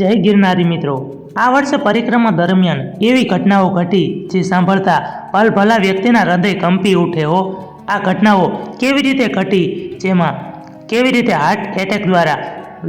જય ગિરનારી મિત્રો. આ વર્ષે પરિક્રમા દરમિયાન એવી ઘટનાઓ ઘટી જે સાંભળતા ભલભલા વ્યક્તિના હૃદય કંપી ઉઠે હો. આ ઘટનાઓ કેવી રીતે ઘટી? જેમાં કેવી રીતે હાર્ટ એટેક દ્વારા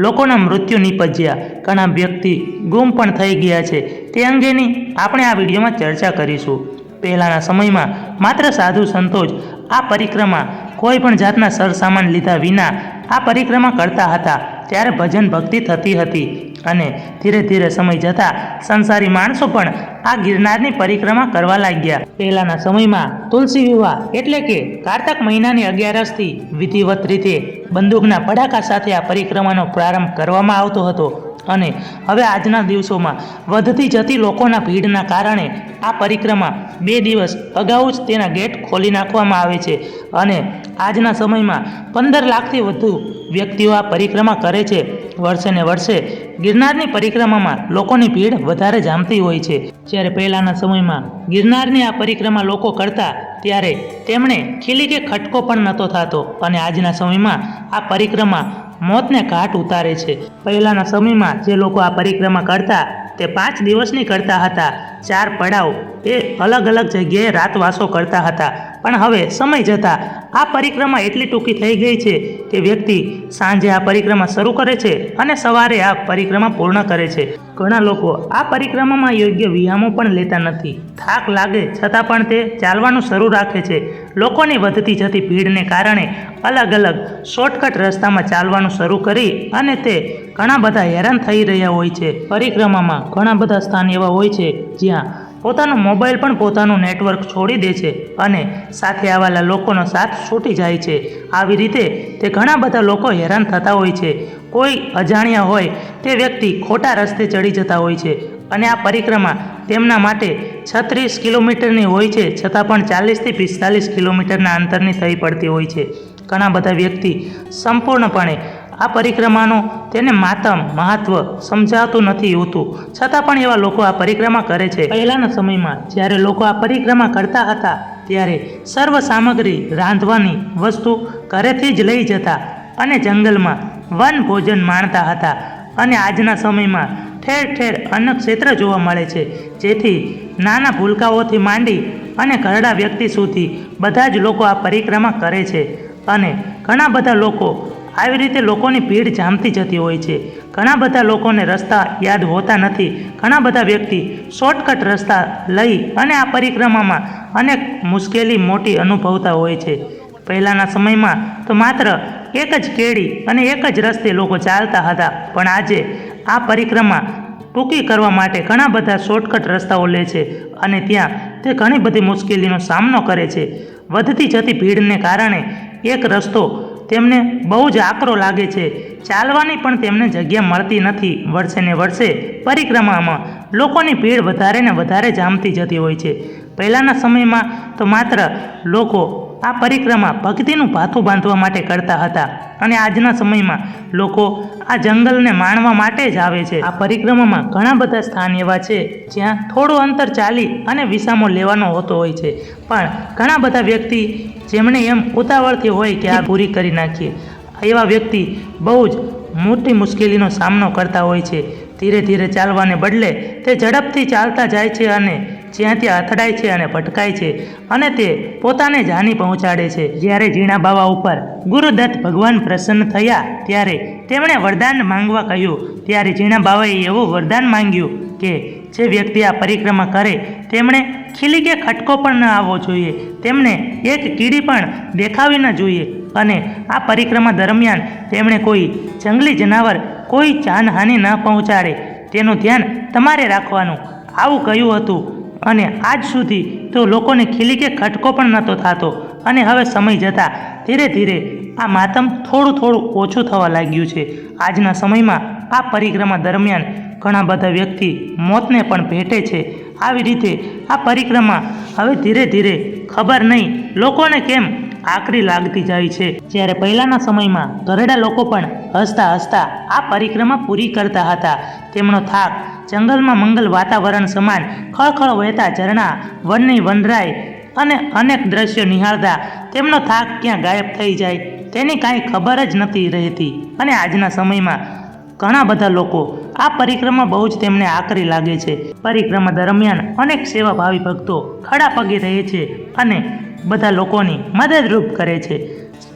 લોકોના મૃત્યુ નીપજ્યા? ઘણા વ્યક્તિ ગુમ પણ થઈ ગયા છે. તે અંગેની આપણે આ વિડીયોમાં ચર્ચા કરીશું. પહેલાંના સમયમાં માત્ર સાધુ સંતો જ આ પરિક્રમા કોઈ પણ જાતના સરસામાન લીધા વિના આ પરિક્રમા કરતા હતા. ત્યારે ભજન ભક્તિ થતી હતી. અને ધીરે ધીરે સમય જતાં સંસારી માણસો પણ આ ગિરનારની પરિક્રમા કરવા લાગ્યા. પહેલાના સમયમાં તુલસી વિવાહ એટલે કે કારતક મહિનાની અગિયારસથી વિધિવત રીતે બંદૂકના પડાકા સાથે આ પરિક્રમાનો પ્રારંભ કરવામાં આવતો હતો. અને હવે આજના દિવસોમાં વધતી જતી લોકોના ભીડના કારણે આ પરિક્રમા બે દિવસ અગાઉ જ તેના ગેટ ખોલી નાખવામાં આવે છે અને આજના સમયમાં પંદર લાખથી વધુ વ્યક્તિઓ આ પરિક્રમા કરે છે. વર્ષે ને વર્ષે ગિરનારની પરિક્રમામાં લોકોની ભીડ વધારે જામતી હોય છે. જ્યારે પહેલાંના સમયમાં ગિરનારની આ પરિક્રમા લોકો કરતા ત્યારે તેમણે ખીલી કે ખટકો પણ નહોતો થતો અને આજના સમયમાં આ પરિક્રમા મોતને ઘાટ ઉતારે છે. પહેલાંના સમયમાં જે લોકો આ પરિક્રમા કરતા, તે પાંચ દિવસની કરતા હતા. ચાર પડાવ એ અલગ અલગ જગ્યાએ રાતવાસો કરતા હતા. પણ હવે સમય જતાં આ પરિક્રમા એટલી ટૂંકી થઈ ગઈ છે કે વ્યક્તિ સાંજે આ પરિક્રમા શરૂ કરે છે અને સવારે આ પરિક્રમા પૂર્ણ કરે છે. ઘણા લોકો આ પરિક્રમામાં યોગ્ય વ્યાયામો પણ લેતા નથી. થાક લાગે, છતાં પણ તે ચાલવાનું શરૂ રાખે છે. લોકોની વધતી જતી ભીડને કારણે અલગ અલગ શોર્ટકટ રસ્તામાં ચાલવાનું શરૂ કરી અને તે ઘણા બધા હેરાન થઈ રહ્યા હોય છે. પરિક્રમામાં ઘણા બધા સ્થાન એવા હોય છે જ્યાં પોતાનો મોબાઈલ પણ પોતાનું નેટવર્ક છોડી દે છે અને સાથે આવેલા લોકોનો સાથ છૂટી જાય છે. આવી રીતે તે ઘણા બધા લોકો હેરાન થતા હોય છે. કોઈ અજાણ્યા હોય તે વ્યક્તિ ખોટા રસ્તે ચડી જતા હોય છે અને આ પરિક્રમા તેમના માટે છત્રીસ કિલોમીટરની હોય છે છતાં પણ ચાલીસથી પિસ્તાલીસ કિલોમીટરના અંતરની થઈ પડતી હોય છે. ઘણા બધા વ્યક્તિ સંપૂર્ણપણે આ પરિક્રમાનો તેને માતમ મહત્વ સમજાતું નથી હોતું. છતાં પણ એવા લોકો આ પરિક્રમા કરે છે. પહેલાંના સમયમાં જ્યારે લોકો આ પરિક્રમા કરતા હતા ત્યારે સર્વ સામગ્રી રાંધવાની વસ્તુ ઘરેથી જ લઈ જતા અને જંગલમાં વન ભોજન માણતા હતા અને આજના સમયમાં ઠેર ઠેર અન્ન ક્ષેત્ર જોવા મળે છે. જેથી નાના ભૂલકાઓથી માંડી અને ઘરડા વ્યક્તિ સુધી બધા જ લોકો આ પરિક્રમા કરે છે અને ઘણા બધા લોકો આવી રીતે લોકોની ભીડ જામતી જતી હોય છે. ઘણા બધા લોકોને રસ્તા યાદ હોતા નથી. ઘણા બધા વ્યક્તિ શોર્ટકટ રસ્તા લઈ અને આ પરિક્રમામાં અનેક મુશ્કેલી મોટી અનુભવતા હોય છે. પહેલાંના સમયમાં તો માત્ર એક જ કેડી અને એક જ રસ્તે લોકો ચાલતા હતા. પણ આજે આ પરિક્રમા ટૂંકી કરવા માટે ઘણા બધા શોર્ટકટ રસ્તાઓ લે છે અને ત્યાં તે ઘણી બધી મુશ્કેલીનો સામનો કરે છે. વધતી જતી ભીડને કારણે એક રસ્તો તેમને બહુ જ આકરો લાગે છે. ચાલવાની પણ તેમને જગ્યા મળતી નથી. વર્ષે ને વર્ષે પરિક્રમામાં લોકોની ભીડ વધારે ને વધારે જામતી જતી હોય છે. પહેલાંના સમયમાં તો માત્ર લોકો આ પરિક્રમા ભક્તિનું ભાથું બાંધવા માટે કરતા હતા. અને આજના સમયમાં લોકો આ જંગલને માણવા માટે જ આવે છે. આ પરિક્રમામાં ઘણા બધા સ્થાન એવા છે, જ્યાં થોડું અંતર ચાલી અને વિસામો લેવાનો હોતો હોય છે. પણ ઘણા બધા વ્યક્તિ જેમણે એમ ઉતાવળથી હોય કે આ પૂરી કરી નાખીએ, એવા વ્યક્તિ બહુ જ મોટી મુશ્કેલીનો સામનો કરતા હોય છે. ધીરે ધીરે ચાલવાને બદલે તે ઝડપથી ચાલતા જાય છે અને જ્યાં ત્યાં અથડાય છે અને ભટકાય છે અને તે પોતાને જાની પહોંચાડે છે. જ્યારે ઝીણા બાવા ઉપર ગુરુદત્ત ભગવાન પ્રસન્ન થયા, ત્યારે તેમણે વરદાન માંગવા કહ્યું. ત્યારે ઝીણા બાવાએ એવું વરદાન માંગ્યું કે જે વ્યક્તિ આ પરિક્રમા કરે, તેમણે ખીલી કે ખટકો પણ ન આવવો જોઈએ. તેમણે એક કીડી પણ દેખાવી ન જોઈએ અને આ પરિક્રમા દરમિયાન તેમણે કોઈ જંગલી જનાવર કોઈ જાનહાનિ ન પહોંચાડે. તેનું ધ્યાન તમારે રાખવાનું. આવું કહ્યું હતું. અને આજ સુધી તો લોકોને ખીલી કે ખટકો પણ નહોતો થતો. અને હવે સમય જતાં ધીરે ધીરે આ માતમ થોડું થોડું ઓછું થવા લાગ્યું છે. આજના સમયમાં આ પરિક્રમા દરમિયાન ઘણા બધા વ્યક્તિ મોતને પણ ભેટે છે. આવી રીતે આ પરિક્રમા હવે ધીરે ધીરે ખબર નહીં લોકોને કેમ આકરી લાગતી જાય છે. જ્યારે પહેલાંના સમયમાં ઘરડા લોકો પણ હસતા હસતા આ પરિક્રમા પૂરી કરતા હતા. તેમનો થાક જંગલમાં મંગલ વાતાવરણ સમાન ખળખળ વહેતા ઝરણા, વનની વનરાય અને અનેક દ્રશ્યો નિહાળતા તેમનો થાક ક્યાં ગાયબ થઈ જાય તેની કાંઈ ખબર જ નથી રહેતી. અને આજના સમયમાં ઘણા બધા લોકો આ પરિક્રમા બહુ જ તેમને આકરી લાગે છે. પરિક્રમા દરમિયાન અનેક સેવાભાવી ભક્તો ખડા પગે રહે છે અને બધા લોકોની મદદરૂપ કરે છે.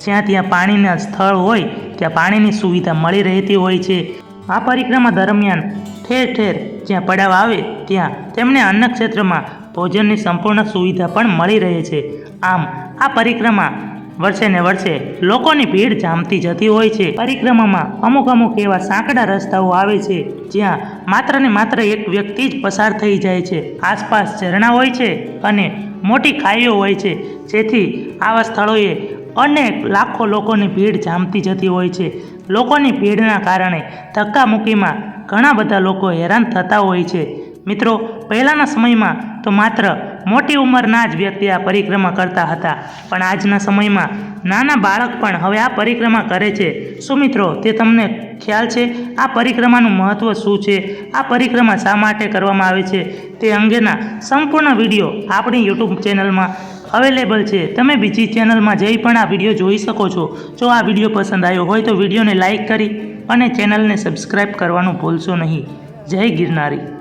જ્યાં ત્યાં પાણીના સ્થળ હોય, ત્યાં પાણીની સુવિધા મળી રહેતી હોય છે. આ પરિક્રમા દરમિયાન ઠેર ઠેર જ્યાં પડાવ આવે ત્યાં તેમને અન્ન ક્ષેત્રમાં ભોજનની સંપૂર્ણ સુવિધા પણ મળી રહે છે. આમ, આ પરિક્રમા વર્ષે ને વર્ષે લોકોની ભીડ જામતી જતી હોય છે. પરિક્રમામાં અમુક અમુક એવા સાંકડા રસ્તાઓ આવે છે, જ્યાં માત્ર ને માત્ર એક વ્યક્તિ જ પસાર થઈ જાય છે. આસપાસ ઝરણા હોય છે અને મોટી ખાઈઓ હોય છે, જેથી આવા સ્થળોએ અનેક લાખો લોકોની ભીડ જામતી જતી હોય છે. લોકોની ભીડના કારણે ધક્કા મૂકીમાં ઘણા બધા લોકો હેરાન થતા હોય છે. મિત્રો, પહેલાંના સમયમાં તો માત્ર મોટી ઉંમરના જ વ્યક્તિ આ પરિક્રમા કરતા હતા. પણ આજના સમયમાં નાના બાળક પણ હવે આ પરિક્રમા કરે છે. શું મિત્રો, તે તમને ખ્યાલ છે? આ પરિક્રમાનું મહત્ત્વ શું છે? આ પરિક્રમા શા માટે કરવામાં આવે છે? તે અંગેના સંપૂર્ણ વીડિયો આપણી યુટ્યુબ ચેનલમાં અવેલેબલ છે. તમે બીજી ચેનલમાં જઈ પણ આ વીડિયો જોઈ શકો છો. જો આ વીડિયો પસંદ આવ્યો હોય તો વિડીયોને લાઇક કરી અને ચેનલને સબસ્ક્રાઈબ કરવાનું ભૂલશો નહીં. જય ગિરનારી.